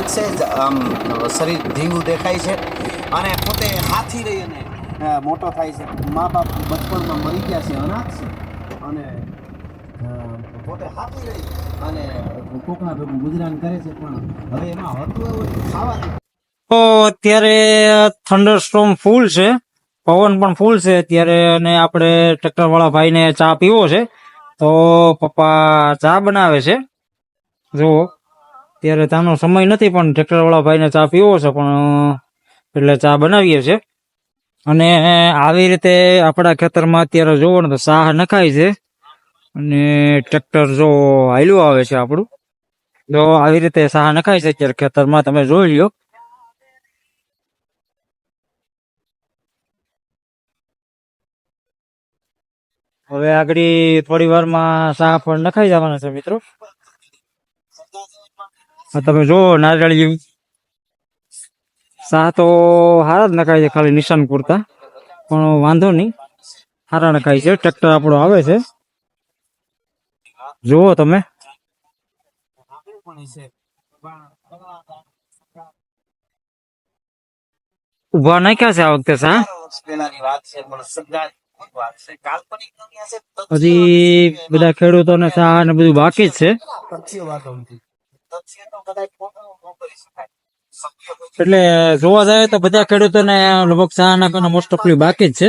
મજબૂત જ, આમ, શરીર ધીંગું દેખાય છે અને પોતે હાથી રહી અને મોટો થાય છે. મા બાપ બચપણમાં મરી ગયા છે, અનાથ છે. અને પોતે હાથી રહી અને કોકના ભેગું ગુજરાન કરે છે, પણ હવે એમાં હતું એવું ખાવાનું તો અત્યારે થંડરસ્ટોમ ફૂલ છે. પવન પણ ફૂલ છે અત્યારે અને આપણે ટ્રેક્ટરવાળા ભાઈને ચા પીવો છે. તો પપ્પા ચા બનાવે છે. જો અત્યારે ચાનો સમય નથી, પણ ટ્રેક્ટર વાળા ભાઈને ચા પીવો છે, પણ એટલે ચા બનાવીએ છે અને આવી રીતે આપણા ખેતરમાં અત્યારે જોવો ને તો સાહ નખાય છે. અને ટ્રેક્ટર જો હાલ્યું આવે છે આપણું, તો આવી રીતે સાહ નખાય છે અત્યારે ખેતરમાં, તમે જોઈ લ્યો. હવે આગળ થોડી વારમાં શાહ પણ નખાઈ જવાના છે મિત્રો. તમે જો નારિયેળી સા તો હારા જ નખાય છે ખાલી નિશાન પૂરતા. પણ વાંધો નહીં. હારા નખાય છે. ટ્રેક્ટર આપણો આવે છે. જુઓ તમે. ઊભા નાખ્યા છે આ વખતે તથ્ય હજી બધા ખેડૂતોને સા ને બધું બાકી જ છે. એટલે જોવા જાય તો બધા ખેડૂતોને લગભગ નાખવાના મોસ્ટ ઓફલી બાકી જ છે.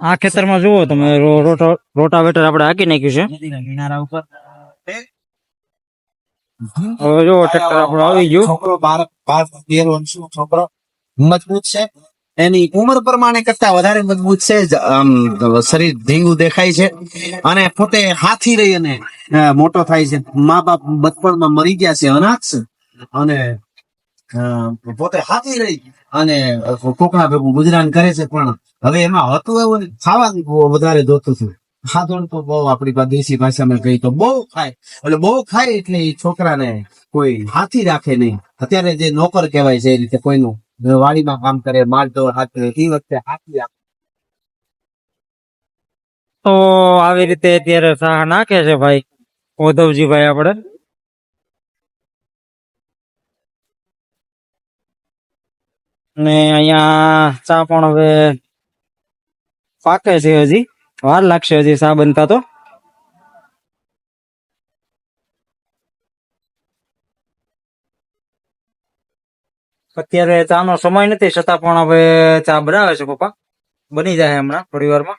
આ ખેતરમાં જુઓ તમે રોટા રોટાવેટર આપણે હાકી નાખ્યું છે. હવે જો ટ્રેક્ટર આપણું આવી ગયું. છોકરો બાર બાર તેર વર્ષનો છોકરો મજબૂત છે. એની ઉંમર પ્રમાણે કરતા વધારે મજબૂત છે. શરીર ધીંગું દેખાય છે અને પોતે હાથી રહી અને મોટો થાય છે. મા બાપ બચપણમાં મરી ગયા છે અનાથ. છે અને પોતે હાથી રહી અને કોકણા ભેગું ગુજરાન કરે છે. પણ હવે એમાં હતું એવું ખાવાનું વધારે જોતું હતું. ખાધણ તો બહુ આપણી દેશી ભાષામાં કહી તો બહુ ખાય. એટલે બહુ ખાય એટલે એ છોકરાને કોઈ હાથી રાખે નહીં. અત્યારે જે નોકર કહેવાય છે એ રીતે કોઈનું વાડીમાં કામ કરે માલઢોર હાથ એ વખતે હાથી તો આવી રીતે અત્યારે સાહ નાખે છે ભાઈ, ઉદ્ધવજીભાઈ આપણે? ને અહીંયા ચા પણ હવે પાકે છે હજી, વાર લાગશે હજી ચા બનતા તો અત્યારે ચાનો સમય નથી, છતાં પણ હવે ચા બનાવે છે પપ્પા. બની જાય હમણાં થોડી વારમાં.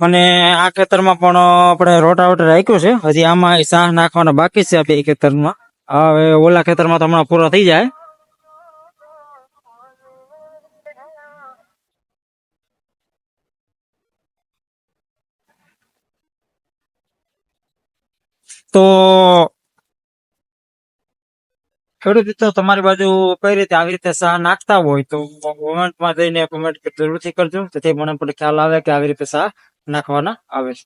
અને આ ખેતરમાં પણ આપણે રોટાવેટર રાખ્યું છે. હજી આમાં ચા નાખવાના બાકી છે આપણે ખેતરમાં. હવે ઓલા ખેતરમાં તો હમણાં પૂરા થઈ જાય. તો ખેડૂત તો તમારી બાજુ કઈ રીતે આવી રીતે શાહ નાખતા હોય તો કોમેન્ટમાં જઈને કોમેન્ટ જરૂરથી કરજો. તેથી મને પણ ખ્યાલ આવે કે આવી રીતે શાહ નાખવાના આવે છે.